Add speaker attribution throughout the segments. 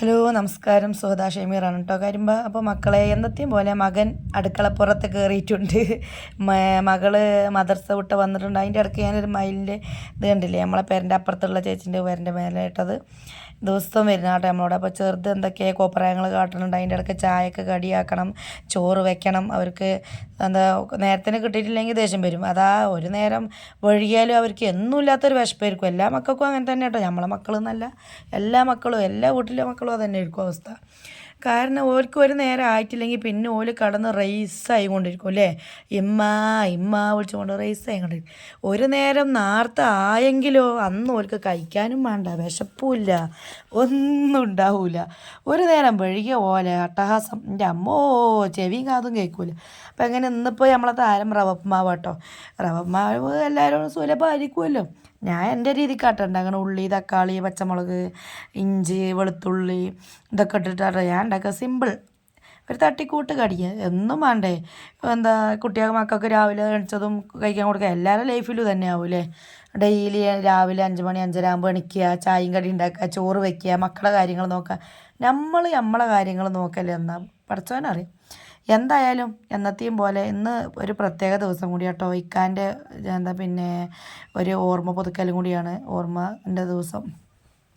Speaker 1: Hello നമസ്കാരം. സുഹദ ഷമീറാണ് കേട്ടോ. കരിമ്പ അപ്പോൾ മക്കളെ എന്നത്തെയും പോലെ മകൻ അടുക്കളപ്പുറത്ത് കയറിയിട്ടുണ്ട് മകൾ മദർസ വിട്ട് വന്നിട്ടുണ്ട്. അതിന്റെ ഇടയ്ക്ക് ഞാനൊരു മയിലിന്റെ ഇത് കണ്ടില്ലേ? നമ്മളെ പേരന്റെ അപ്പുറത്തുള്ള ചേച്ചിന്റെ പേരന്റെ മേലായിട്ടത്. ദിവസവും വരുന്ന കേട്ടോ നമ്മളോട്. അപ്പോൾ ചെറുത് എന്തൊക്കെയാണ് കോപ്രായങ്ങൾ കാട്ടുന്നുണ്ട് അതിന്റെ ഇടയ്ക്ക് ചായയൊക്കെ കടിയാക്കണം ചോറ് വെക്കണം. അവർക്ക് എന്താ നേരത്തിന് കിട്ടിയിട്ടില്ലെങ്കിൽ ദേഷ്യം വരും. അതാ ഒരു നേരം വഴിയാലും അവർക്ക് എന്നുമില്ലാത്തൊരു വിശപ്പായിരിക്കും. എല്ലാ മക്കൾക്കും അങ്ങനെ തന്നെ കേട്ടോ നമ്മളെ മക്കളെന്നല്ല എല്ലാ മക്കളും എല്ലാ വീട്ടിലെ മക്കളും അതന്നെ ആയിരിക്കും അവസ്ഥ. കാരണം ഓർക്ക് ഒരു നേരം ആയിട്ടില്ലെങ്കിൽ പിന്നെ ഓൽ കടന്ന് റൈസായി കൊണ്ടിരിക്കും അല്ലേ? ഇമ്മ ഇമ്മ വിളിച്ചുകൊണ്ട് റൈസായി കൊണ്ടിരിക്കും ഒരു നേരം നേരത്തെ ആയെങ്കിലോ അന്ന് ഓർക്ക് കഴിക്കാനും വേണ്ട വിശപ്പില്ല ഒന്നും ഉണ്ടാവില്ല ഒരു നേരം വഴുകിയ ഓലെ അട്ടഹാസം എന്റെ അമ്മോ ചെവിയും കാതും കേൾക്കൂല. അപ്പം എങ്ങനെ ഇന്നിപ്പോൾ നമ്മളെ താരം റവപ്മാവ് കേട്ടോ. റവപ്മാവ് എല്ലാവരും സുലഭമായിരിക്കുമല്ലോ. ഞാൻ എന്റെ രീതിക്ക് രീതിക്കാട്ടുണ്ട് അങ്ങനെ ഉള്ളി തക്കാളി പച്ചമുളക് ഇഞ്ചി വെളുത്തുള്ളി ഇതൊക്കെ ഇട്ടിട്ടാണ് ഞാൻ ഉണ്ടാക്കുക സിമ്പിൾ. ഒരു തട്ടിക്കൂട്ട് കടിക്കുക എന്നും വേണ്ടേ. എന്താ കുട്ടികൾക്ക് മക്കൾക്ക് രാവിലെ എണിച്ചതും കഴിക്കാൻ കൊടുക്കുക എല്ലാവരുടെ ലൈഫിലും തന്നെ ആവൂലേ ഡെയിലി രാവിലെ അഞ്ച് മണി അഞ്ചര ആകുമ്പോൾ എണിക്കുക ചായയും കടി ഉണ്ടാക്കുക ചോറ് വയ്ക്കുക മക്കളുടെ കാര്യങ്ങൾ നോക്കുക. നമ്മൾ നമ്മളെ കാര്യങ്ങൾ നോക്കല്ലേ എന്നാൽ പഠിച്ചവനറിയാം. എന്തായാലും എന്നത്തെയും പോലെ ഇന്ന് ഒരു പ്രത്യേക ദിവസം കൂടി കേട്ടോ ഇക്കാന്റെ എന്താ പിന്നെ ഒരു ഓർമ്മ പുതുക്കലും കൂടിയാണ്. ഓർമ്മന്റെ ദിവസം.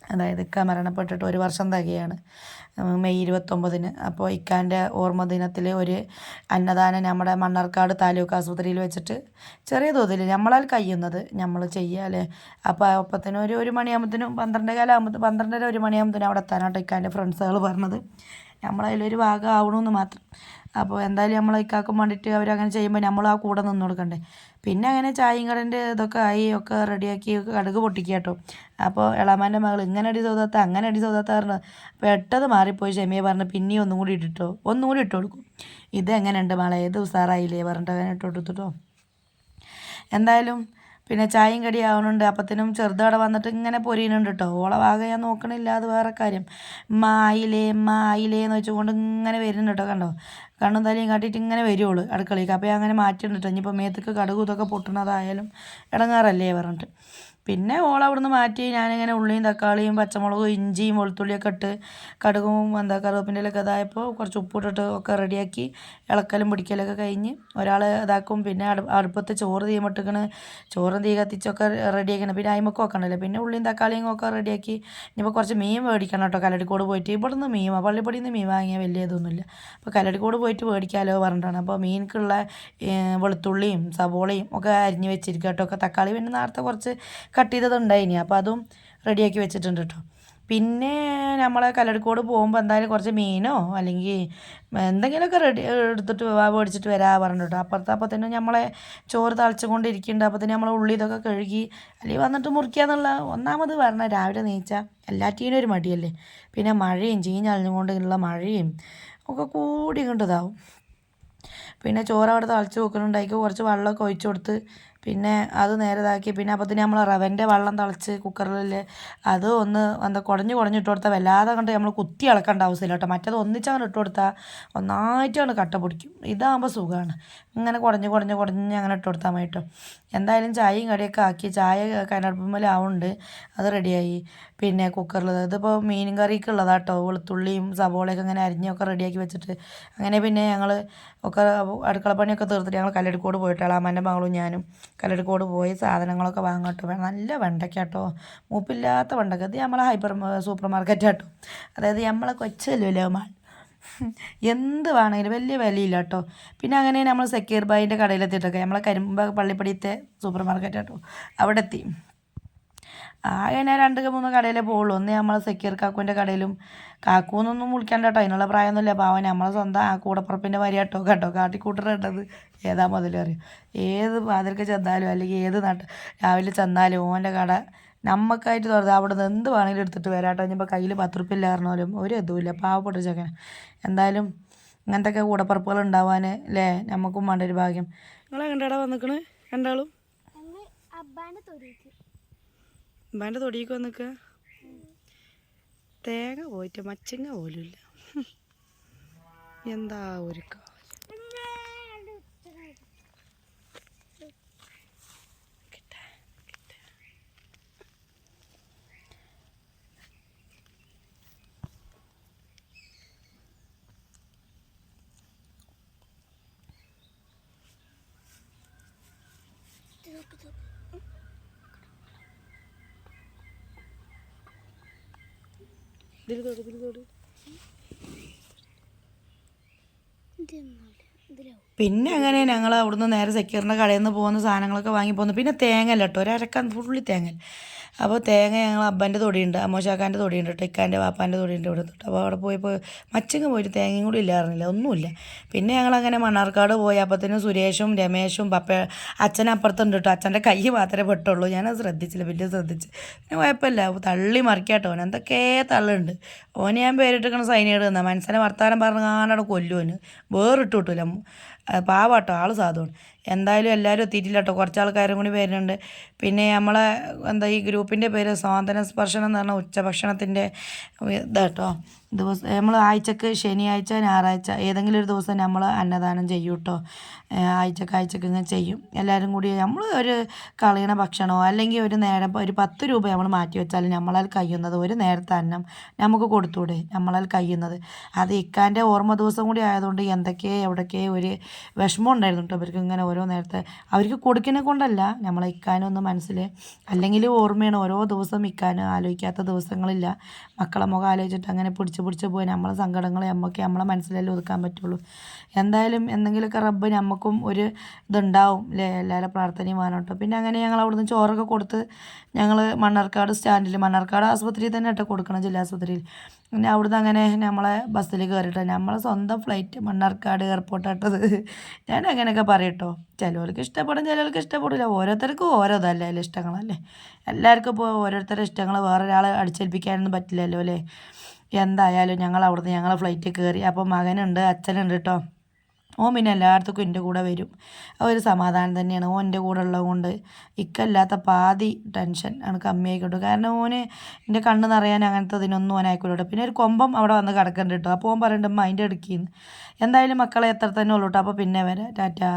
Speaker 1: അതായത് ഇക്ക മരണപ്പെട്ടിട്ട് ഒരു വർഷം തകയാണ്. മെയ് ഇരുപത്തൊമ്പതിന്. അപ്പോൾ ഇക്കാന്റെ ഓർമ്മ ദിനത്തിൽ ഒരു അന്നദാനം നമ്മുടെ മണ്ണാർക്കാട് താലൂക്ക് ആശുപത്രിയിൽ വെച്ചിട്ട് ചെറിയ തോതിൽ നമ്മളാൽ കഴിയുന്നത് നമ്മൾ ചെയ്യാല്ലേ അപ്പോൾ അപ്പത്തിനും ഒരു ഒരു മണിയാകുമ്പത്തിനും പന്ത്രണ്ട് കാലാകുമ്പോൾ പന്ത്രണ്ടര ഒരു മണിയാകുമ്പത്തിനും അവിടെ എത്താനാട്ടോ ഇക്കാന്റെ ഫ്രണ്ട്സുകൾ പറഞ്ഞത്. നമ്മളതിലൊരു ഭാഗം ആവണമെന്ന് മാത്രം. അപ്പോൾ എന്തായാലും നമ്മൾ ഇക്കാക്കും വേണ്ടിയിട്ട് അവരങ്ങനെ ചെയ്യുമ്പോൾ നമ്മൾ ആ കൂടെ നിന്ന് കൊടുക്കണ്ടേ പിന്നെ അങ്ങനെ ചായയും കടന്റെ ഇതൊക്കെ ആയി ഒക്കെ റെഡിയാക്കി കടുക് പൊട്ടിക്കുക കേട്ടോ അപ്പോൾ ഇളമാന്റെ മകൾ ഇങ്ങനെ അടി സൗദാത്ത അങ്ങനെ അടി സൗദാത്ത പറഞ്ഞു പെട്ടത് മാറിപ്പോയി ഷെമിയെ പറഞ്ഞ് പിന്നെയും ഒന്നും കൂടി ഇട്ടിട്ടോ. ഒന്നും കൂടി ഇട്ട് കൊടുക്കും. ഇത് എങ്ങനെയുണ്ട് മകളെ ഏത് ഉസാറായില്ലേ? പറഞ്ഞിട്ട് അങ്ങനെ ഇട്ട് കൊടുത്തിട്ടോ. എന്തായാലും പിന്നെ ചായയും കടി ആവണുണ്ട് അപ്പത്തിനും ചെറുതവിടെ വന്നിട്ട് ഇങ്ങനെ പൊരിയുന്നുണ്ട് കേട്ടോ ഓളെ ഭാഗം ഞാൻ നോക്കണില്ല. അത് വേറെ കാര്യം. മായിലേ മായിലേന്ന് എന്ന് വെച്ചുകൊണ്ട് ഇങ്ങനെ വരുന്നുണ്ട് കേട്ടോ കണ്ടോ? കണ്ണും തലയും കാട്ടിയിട്ട് ഇങ്ങനെ വരുവുള്ളൂ അടുക്കളയ്ക്ക് അപ്പോൾ അങ്ങനെ മാറ്റിയിട്ടുണ്ട് ഇനിയിപ്പോൾ മേത്തേക്ക് കടുകും ഇതൊക്കെ പൊട്ടണതായാലും ഇടങ്ങാറല്ലേ പറഞ്ഞിട്ട്. പിന്നെ ഓൾ അവിടുന്ന് മാറ്റി ഞാനിങ്ങനെ ഉള്ളിയും തക്കാളിയും പച്ചമുളകും ഇഞ്ചിയും വെളുത്തുള്ളിയൊക്കെ ഇട്ട് കടുകും എന്താ കറുവപ്പിന്റെ ഇലയൊക്കെ ഇതായപ്പോൾ കുറച്ച് ഉപ്പിട്ടിട്ട് ഒക്കെ റെഡിയാക്കി ഇളക്കലും പിടിക്കലൊക്കെ കഴിഞ്ഞ് ഒരാൾ ഇതാക്കും. പിന്നെ അടു അടുപ്പത്ത് ചോറ് തീ മുട്ടിക്കണ്. ചോറും തീ കത്തിച്ചൊക്കെ റെഡിയാക്കണം. പിന്നെ അയിമൊക്കെ വെക്കണമല്ലോ പിന്നെ ഉള്ളിയും തക്കാളിയും ഒക്കെ റെഡിയാക്കി ഇനിയിപ്പോൾ കുറച്ച് മീൻ മേടിക്കണം കേട്ടോ. കലടിക്കോട് പോയിട്ട്. ഇവിടെ നിന്ന് മീൻ പള്ളിപ്പടിയിൽ നിന്ന് മീൻ വാങ്ങിയാൽ വലിയ ഇതൊന്നുമില്ല അപ്പോൾ കലടിക്കോട് പോയിട്ട് മേടിക്കാമല്ലോ പറഞ്ഞിട്ടാണ്. അപ്പോൾ മീൻക്കുള്ള ഏഹ്, വെളുത്തുള്ളിയും സവോളയും ഒക്കെ അരിഞ്ഞ് വെച്ചിരിക്കുക കേട്ടോ. ഒക്കെ തക്കാളി പിന്നെ നേരത്തെ കുറച്ച് കട്ട് ചെയ്തതുണ്ടായിനി. അപ്പോൾ അതും റെഡിയാക്കി വെച്ചിട്ടുണ്ട് കേട്ടോ പിന്നെ നമ്മൾ കല്ലടിക്കോട് പോകുമ്പോൾ എന്തായാലും കുറച്ച് മീനോ അല്ലെങ്കിൽ എന്തെങ്കിലുമൊക്കെ റെഡി എടുത്തിട്ട് മേടിച്ചിട്ട് വരാ പറഞ്ഞിട്ട് കേട്ടോ അപ്പോൾ തന്നെ നമ്മളെ ചോറ് തളിച്ചുകൊണ്ടിരിക്കുന്നുണ്ട്. അപ്പോൾ തന്നെ നമ്മൾ ഉള്ളി ഇതൊക്കെ കഴുകി അല്ലെങ്കിൽ വന്നിട്ട് മുറിക്കാന്നുള്ള ഒന്നാമത് പറഞ്ഞാൽ രാവിലെ നീച്ചാൽ എല്ലാറ്റിനും ഒരു മടിയല്ലേ. പിന്നെ മഴയും ചീഞ്ഞളിഞ്ഞുകൊണ്ടുള്ള മഴയും ഒക്കെ കൂടി കണ്ടതാവും പിന്നെ ചോറ് അവിടെ തളിച്ച് വെക്കുന്നുണ്ടാക്കി കുറച്ച് വെള്ളമൊക്കെ ഒഴിച്ചു കൊടുത്ത് പിന്നെ അത് നേരതാക്കി. പിന്നെ അപ്പത്തിന് നമ്മൾ റവന്റെ വെള്ളം തിളച്ച് കുക്കറിൽ അത് ഒന്ന് എന്താ കുടഞ്ഞ് കുടഞ്ഞ് ഇട്ട് കൊടുത്താൽ വല്ലാതെ കണ്ട് നമ്മൾ കുത്തി ഇളക്കേണ്ട ആവശ്യമില്ല കേട്ടോ. മറ്റേത് ഒന്നിച്ചങ്ങനെ ഇട്ട് കൊടുത്താൽ ഒന്നായിട്ടാണ് കട്ട പിടിക്കും. ഇതാകുമ്പോൾ സുഖമാണ് ഇങ്ങനെ കുടഞ്ഞ് കുടഞ്ഞ് കുടഞ്ഞ് അങ്ങനെ ഇട്ട് കൊടുത്താൽ മതി കേട്ടോ. എന്തായാലും ചായയും കടിയൊക്കെ ആക്കി ചായ കനടുപ്പുമ്മലാവുന്നുണ്ട് അത് റെഡിയായി. പിന്നെ കുക്കറിൽ ഇതിപ്പോൾ മീൻ കറിക്കുള്ളതാണ് കേട്ടോ. വെളുത്തുള്ളിയും സവോളയൊക്കെ അങ്ങനെ അരിഞ്ഞൊക്കെ റെഡിയാക്കി വെച്ചിട്ട്. അങ്ങനെ പിന്നെ ഞങ്ങൾ ഒക്കെ അടുക്കളപ്പണിയൊക്കെ തീർത്തിട്ട് ഞങ്ങൾ കല്ലെടുക്കോട് പോയിട്ട് അമ്മന്റെ മകളും ഞാനും കല്ലടിക്കോട് പോയി സാധനങ്ങളൊക്കെ വാങ്ങട്ടോ. നല്ല വെണ്ടയ്ക്ക കേട്ടോ മൂപ്പില്ലാത്ത വെണ്ടയ്ക്ക. ഇത് നമ്മളെ ഹൈപ്പർ സൂപ്പർ മാർക്കറ്റ് കേട്ടോ അതായത് നമ്മളെ കൊച്ചല്ലോ മാൾ എന്ത് വേണമെങ്കിലും വലിയ വിലയില്ല കേട്ടോ പിന്നെ അങ്ങനെ നമ്മൾ സെക്യൂർ ബായിന്റെ കടയിലെത്തിയിട്ടൊക്കെ നമ്മളെ കരിമ്പ പള്ളിപ്പടിയത്തെ സൂപ്പർ മാർക്കറ്റ് കേട്ടോ അവിടെ എത്തി ഞാൻ രണ്ട് മൂന്ന് കടയിലേ പോകുള്ളൂ ഒന്ന് നമ്മൾ സക്കീർ കാക്കുവിന്റെ കടയിലും കാക്കൂന്നൊന്നും വിളിക്കണ്ട കേട്ടോ അതിനുള്ള പ്രായമൊന്നുമില്ല. പാവൻ നമ്മളെ സ്വന്തം ആ കൂടപ്പുറപ്പിന്റെ വരി കേട്ടോ കേട്ടോ കാട്ടിക്കൂട്ടറിട്ടത് ഏതാ മുതലും അറിയും ഏത് പാതിരക്ക് ചെന്നാലും അല്ലെങ്കിൽ ഏത് നാട്ട് രാവിലെ ചെന്നാലും ഓന്റെ കട നമുക്കായിട്ട് തുറന്ന് അവിടെ നിന്ന് എന്ത് വേണമെങ്കിലും എടുത്തിട്ട് വരാട്ടോ ഇനിയിപ്പോൾ കയ്യിൽ പത്ത് റുപ്യ ഇല്ല പറഞ്ഞാലും ഒരു ഇതുമില്ല. പാവപ്പെട്ട ചെക്കൻ എന്തായാലും ഇങ്ങനത്തെ ഒക്കെ കൂടപ്പറപ്പുകൾ ഉണ്ടാവാൻ അല്ലേ? നമുക്കും വേണ്ട ഒരു ഭാഗ്യം. നിങ്ങളെ കണ്ടടാ വന്നിക്കണ്? രണ്ടാളും?
Speaker 2: ഞങ്ങൾ അബ്ബാന്റെ
Speaker 1: വേണ്ട തൊടിയിക്കോ വന്നിക്ക തേങ്ങ പോയിട്ട് മച്ചങ്ങ പോലുമില്ല എന്താ ഒരു Look, look. ഇതിൽ തൊട് ഇതിൽ തൊട് പിന്നെ അങ്ങനെ ഞങ്ങൾ അവിടുന്ന് നേരെ സെക്യൂറിന്റെ കടയിൽ നിന്ന് പോകുന്ന സാധനങ്ങളൊക്കെ വാങ്ങി പോകുന്നു പിന്നെ തേങ്ങ ഒരരക്കാൻ ഫുള്ളി തേങ്ങ അപ്പോൾ തേങ്ങ ഞങ്ങൾ അബ്ബന്റെ തൊടിയുണ്ട് അമ്മോശാക്കാന്റെ തൊടിയുണ്ട് കേട്ടോ ഇക്കാന്റെ വാപ്പാന്റെ തൊടിയുണ്ട് ഇവിടെ തൊട്ട്. അപ്പോൾ അവിടെ പോയപ്പോൾ മച്ചങ്ങ് പോയിട്ട് തേങ്ങയും കൂടി ഇല്ലായിരുന്നില്ല ഒന്നുമില്ല. പിന്നെ ഞങ്ങൾ അങ്ങനെ മണ്ണാർക്കാട് പോയി അപ്പത്തേനും സുരേഷും രമേശും പപ്പ അച്ഛൻ അപ്പുറത്തുണ്ട് കേട്ടോ. അച്ഛന്റെ കൈ മാത്രമേ പെട്ടുള്ളൂ ഞാനത് ശ്രദ്ധിച്ചില്ല പിന്നെ ശ്രദ്ധിച്ച്. പിന്നെ കുഴപ്പമില്ല തള്ളി മറിക്കാട്ടോ ഓൻ എന്തൊക്കെ തള്ളുണ്ട്. ഓനെ ഞാൻ പേരിട്ടിരിക്കണ സൈനികൾ തന്നാ മനസ്സിനെ വർത്താനം പറഞ്ഞ് കാണാടെ കൊല്ലുവന് വേറിട്ട് കിട്ടൂല പാവാട്ടോ ആൾ സാധുവാണ്. എന്തായാലും എല്ലാവരും എത്തിയിട്ടില്ല കേട്ടോ കുറച്ച് ആൾക്കാരും കൂടി വരുന്നുണ്ട്. പിന്നെ നമ്മളെ എന്താ ഈ ഗ്രൂപ്പിന്റെ പേര് സ്വാതന്ത്ര്യ സ്പർശനം എന്ന് പറഞ്ഞ ഉച്ചഭക്ഷണത്തിന്റെ ഇതാട്ടോ. ദിവസം നമ്മൾ ആഴ്ചക്ക് ശനിയാഴ്ച ഞായറാഴ്ച ഏതെങ്കിലും ഒരു ദിവസം നമ്മൾ അന്നദാനം ചെയ്യും കേട്ടോ ആഴ്ചക്ക് ആഴ്ചക്ക് ഇങ്ങനെ ചെയ്യും. എല്ലാവരും കൂടി നമ്മൾ ഒരു കളയണ ഭക്ഷണമോ അല്ലെങ്കിൽ ഒരു നേരം ഒരു പത്ത് രൂപ നമ്മൾ മാറ്റി വെച്ചാൽ നമ്മളാൽ കഴിയുന്നത് ഒരു നേരത്തെ അന്നം നമുക്ക് കൊടുത്തൂടെ നമ്മളാൽ കഴിയുന്നത്. അത് ഇക്കാന്റെ ഓർമ്മ ദിവസം കൂടി ആയതുകൊണ്ട് എന്തൊക്കെ എവിടൊക്കെ ഒരു വിഷമം ഉണ്ടായിരുന്നു കേട്ടോ അവർക്ക് ഇങ്ങനെ ഓരോ നേരത്തെ അവർക്ക് കൊടുക്കിനെ കൊണ്ടല്ല നമ്മളെ ഇക്കാനൊന്ന് മനസ്സിൽ അല്ലെങ്കിൽ ഓർമ്മയാണ് ഓരോ ദിവസം ഇക്കാനും ആലോചിക്കാത്ത ദിവസങ്ങളില്ല. മക്കളെ മുഖം ആലോചിച്ചിട്ട് അങ്ങനെ പിടിച്ച് പിടിച്ച് പോയി. നമ്മളെ സങ്കടങ്ങൾ നമുക്ക് നമ്മളെ മനസ്സിലല്ലേ ഒതുക്കാൻ പറ്റുള്ളൂ. എന്തായാലും എന്തെങ്കിലുമൊക്കെ റബ്ബ് നമുക്കും ഒരു ഇതുണ്ടാവും. അല്ലേ എല്ലാവരും പ്രാർത്ഥനയും വേണം പിന്നെ അങ്ങനെ ഞങ്ങൾ അവിടുന്ന് ചോറൊക്കെ കൊടുത്ത് ഞങ്ങൾ മണ്ണാർക്കാട് സ്റ്റാൻഡിൽ മണ്ണാർക്കാട് ആസ്പത്രിയിൽ തന്നെ ഇട്ട് കൊടുക്കണം ജില്ലാ ആസ്പത്രിയിൽ. പിന്നെ അവിടുന്ന് അങ്ങനെ നമ്മളെ ബസ്സിൽ കയറിയിട്ട് നമ്മളെ സ്വന്തം ഫ്ലൈറ്റ് മണ്ണാർക്കാട് എയർപോർട്ടാട്ടത് ഞാൻ അങ്ങനെയൊക്കെ പറയട്ടോ ചിലവർക്ക് ഇഷ്ടപ്പെടും ചിലവർക്ക് ഇഷ്ടപ്പെടില്ല ഓരോരുത്തർക്കും ഓരോ ഇതല്ലേ അല്ലേ ഇഷ്ടങ്ങളല്ലേ. എല്ലാവർക്കും ഇപ്പോൾ ഓരോരുത്തരുടെ ഇഷ്ടങ്ങൾ വേറൊരാളെ അടിച്ചേൽപ്പിക്കാനൊന്നും പറ്റില്ലല്ലോ അല്ലേ. എന്തായാലും ഞങ്ങൾ അവിടുന്ന് ഞങ്ങളെ ഫ്ലൈറ്റിൽ കയറി. അപ്പോൾ മകനുണ്ട് അച്ഛനുണ്ട് കേട്ടോ ഓൻ പിന്നെ എല്ലായിടത്തേക്കും എന്റെ കൂടെ വരും. ഒരു സമാധാനം തന്നെയാണ്. ഓൻ എന്റെ കൂടെ ഉള്ളത് കൊണ്ട് ഇക്കല്ലാത്ത പാതി ടെൻഷൻ ആണ് കമ്മിയായിക്കോട്ടെ. കാരണം ഓന് എന്റെ കണ്ണ് നിറയാൻ അങ്ങനത്തെ ഇതിനൊന്നും ഓൻ പിന്നെ ഒരു കൊമ്പം അവിടെ വന്ന് കിടക്കുന്നുണ്ട് കേട്ടോ അപ്പോൾ ഓൻ പറയുന്നുണ്ട് മൈൻഡ് അടുക്കിന്ന്. എന്തായാലും മക്കളെ എത്ര തന്നെ ഉള്ളൂ കേട്ടോ അപ്പോൾ പിന്നെ വരാം. ടാറ്റാ.